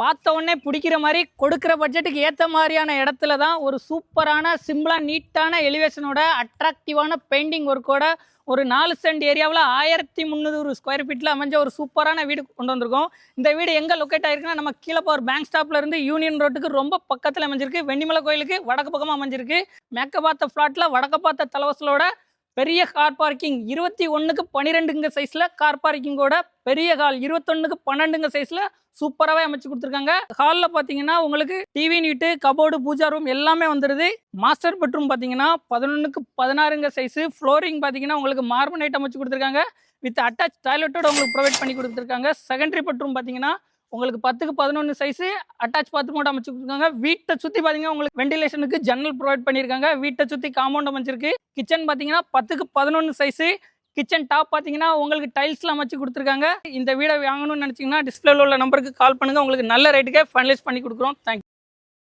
பார்த்த உடனே பிடிக்கிற மாதிரி கொடுக்குற பட்ஜெட்டுக்கு ஏற்ற மாதிரியான இடத்துல தான் ஒரு சூப்பரான சிம்பிளாக நீட்டான எலிவேஷனோட அட்ராக்டிவான பெயிண்டிங் ஒர்க்கோட ஒரு நாலு சென்ட் ஏரியாவில் ஆயிரத்தி முந்நூறு ஸ்கொயர் ஃபீட்டில் அமைஞ்ச ஒரு சூப்பரான வீடு கொண்டு வந்திருக்கோம். இந்த வீடு எங்கே லொக்கேட் ஆயிருக்குன்னா நம்ம கீழே போகிற பேங்க் ஸ்டாப்ல இருந்து யூனியன் ரோட்டுக்கு ரொம்ப பக்கத்தில் அமைஞ்சிருக்கு. வெண்ணிமலை கோயிலுக்கு வடக்கு பக்கமாக அமைஞ்சிருக்கு. மேற்க பார்த்த ஃப்ளாட்டில் வடக்க பார்த்த தலைவசலோட பெரிய கார் பார்க்கிங் இருபத்தி ஒன்றுக்கு பன்னிரெண்டுங்க சைஸில் கார் பார்க்கிங்கோட பெரிய ஹால் இருபத்தொன்னுக்கு பன்னெண்டுங்க சைஸில் சூப்பராகவே அமைச்சு கொடுத்துருக்காங்க. ஹாலில் பார்த்தீங்கன்னா உங்களுக்கு டிவி நீட்டு கபோர்டு பூஜா ரூம் எல்லாமே வந்துடுது மாஸ்டர் பெட்ரூம் பார்த்தீங்கன்னா பதினொன்றுக்கு பதினாறுங்க சைஸு ஃப்ளோரிங் பார்த்தீங்கன்னா உங்களுக்கு மார்பனைட் அமைச்சு கொடுத்துருக்காங்க. வித் அட்டாச் டாய்லெட்டோட உங்களுக்கு ப்ரொவைட் பண்ணி கொடுத்துருக்காங்க. செகண்டரி பெட்ரூம் பார்த்தீங்கன்னா உங்களுக்கு பத்துக்கு பதினொன்று சைஸு அட்டாச் பாத்ரூமோட அமைச்சு கொடுத்துருக்காங்க. வீட்டை சுற்றி பார்த்தீங்கன்னா உங்களுக்கு வெண்டிலேஷனுக்கு ஜன்னல் ப்ரொவைட் பண்ணியிருக்காங்க வீட்டை சுற்றி காம்பவுண்ட் அமைச்சிருக்கு. கிச்சன் பார்த்தீங்கன்னா பத்துக்கு பதினொன்று சைஸு கிச்சன் டாப் பார்த்தீங்கன்னா உங்களுக்கு டைல்ஸில் அமைச்சு கொடுத்துருக்காங்க. இந்த வீடை வாங்கணும்னு நினச்சிங்கன்னா டிஸ்பிளேவில் உள்ள நம்பருக்கு கால் பண்ணுங்கள் உங்களுக்கு நல்ல ரேட்டுக்கே ஃபைனலைஸ் பண்ணி கொடுக்குறோம். தேங்க்யூ